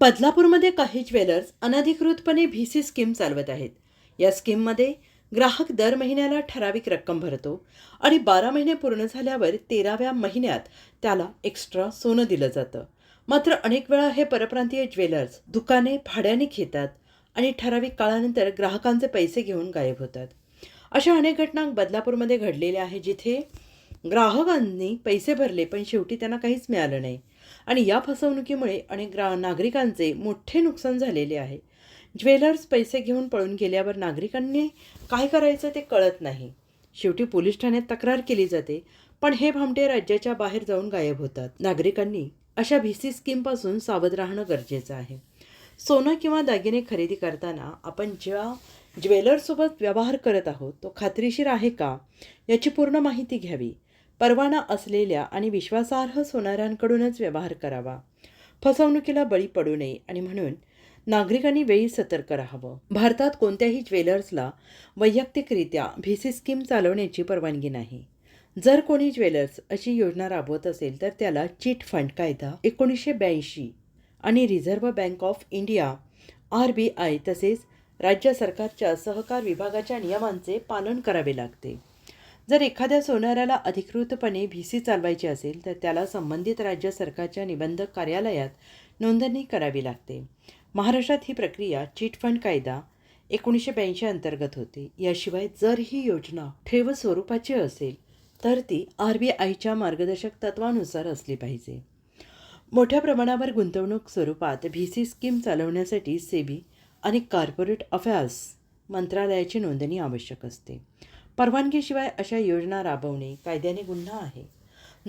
बदलापूरमध्ये काही ज्वेलर्स अनधिकृतपणे V C scheme चालवत आहेत. या स्कीममध्ये ग्राहक दर महिन्याला ठराविक रक्कम भरतो आणि बारा महिने पूर्ण झाल्यावर तेराव्या महिन्यात त्याला एक्स्ट्रा सोनं दिलं जातं. मात्र अनेक वेळा हे परप्रांतीय ज्वेलर्स दुकाने भाड्याने घेतात आणि ठराविक काळानंतर ग्राहकांचे पैसे घेऊन गायब होतात. अशा अनेक घटना बदलापूरमध्ये घडलेल्या आहेत जिथे ग्राहकांनी पैसे भरले पण शेवटी त्यांना काहीच मिळालं नाही. आणि या फसवणुकीमुळे अनेक ग्रा नागरिकांचे मोठे नुकसान झालेले आहे. ज्वेलर्स पैसे घेऊन पळून गेल्यावर नागरिकांनी काय करायचं ते कळत नाही. शेवटी पोलीस ठाण्यात तक्रार केली जाते पण हे भामटे राज्याच्या बाहेर जाऊन गायब होतात. नागरिकांनी अशा भीसी सी स्कीमपासून सावध राहणं गरजेचं आहे. सोनं किंवा दागिने खरेदी करताना आपण ज्या ज्वेलरसोबत व्यवहार करत आहोत तो खात्रीशीर आहे का? याची पूर्ण माहिती घ्यावी. परवाना असलेल्या आणि विश्वासार्ह सोनाऱ्यांकडूनच व्यवहार करावा. फसवणुकीला बळी पडू नये आणि म्हणून नागरिकांनी वेळी सतर्क राहावं. भारतात कोणत्याही ज्वेलर्सला वैयक्तिकरित्या व्ही सी स्कीम चालवण्याची परवानगी नाही. जर कोणी ज्वेलर्स अशी योजना राबवत असेल तर त्याला चिट फंड कायदा एकोणीसशे ब्याऐंशी आणि reserve bank of India R B I तसेच राज्य सरकारच्या सहकार विभागाच्या नियमांचे पालन करावे लागते. जर एखाद्या सोनाऱ्याला अधिकृतपणे व्ही सी चालवायची असेल तर त्याला संबंधित राज्य सरकारच्या निबंधक कार्यालयात नोंदणी करावी लागते. महाराष्ट्रात ही प्रक्रिया चिट फंड कायदा एकोणीसशे ब्याऐंशी अंतर्गत होते. याशिवाय जर ही योजना ठेव स्वरूपाची असेल तर ती आर बी आयच्या मार्गदर्शक तत्वानुसार असली पाहिजे. मोठ्या प्रमाणावर गुंतवणूक स्वरूपात व्ही सी स्कीम चालवण्यासाठी सेबी आणि कॉर्पोरेट अफेअर्स मंत्रालयाची नोंदणी आवश्यक असते. परवानगीशिवाय अशा योजना राबवणे कायद्याने गुन्हा आहे.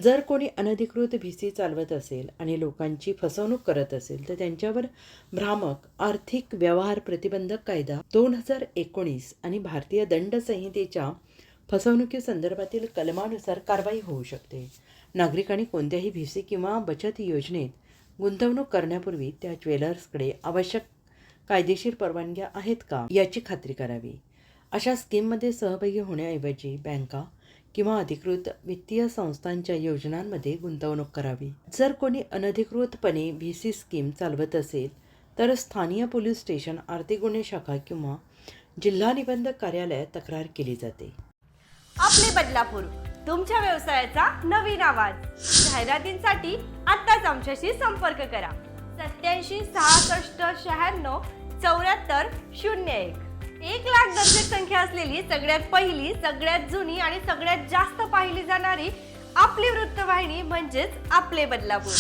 जर कोणी अनधिकृत भीसी चालवत असेल आणि लोकांची फसवणूक करत असेल तर त्यांच्यावर भ्रामक आर्थिक व्यवहार प्रतिबंधक कायदा दोन हजार एकोणीस आणि भारतीय दंड संहितेच्या फसवणुकीसंदर्भातील कलमानुसार कारवाई होऊ शकते. नागरिकांनी कोणत्याही भीसी किंवा बचत योजनेत गुंतवणूक करण्यापूर्वी त्या ज्वेलर्सकडे आवश्यक कायदेशीर परवानग्या आहेत का याची खात्री करावी. अशा स्कीममध्ये सहभागी होण्याऐवजी बँका किंवा अधिकृत वित्तीय संस्थांच्या योजनांमध्ये गुंतवणूक करावी. जर कोणी अनधिकृतपणे व्ही सी स्कीम चालवत असेल तर स्थानीय पोलीस स्टेशन आर्थिक गुन्हे शाखा किंवा जिल्हा निबंधक कार्यालयात तक्रार केली जाते. आपले बदलापूर तुमच्या व्यवसायाचा नवीन आवाज. जाहिरातींसाठी आत्ताच आमच्याशी संपर्क करा. सत्याऐंशी सहासष्ट शहाण्णव चौऱ्याहत्तर शून्य एक. एक लाख दर्शक संख्या असलेली सगळ्यात पहिली सगळ्यात जुनी आणि सगळ्यात जास्त पाहिली जाणारी आपली वृत्तवाहिनी म्हणजेच आपले बदलापूर.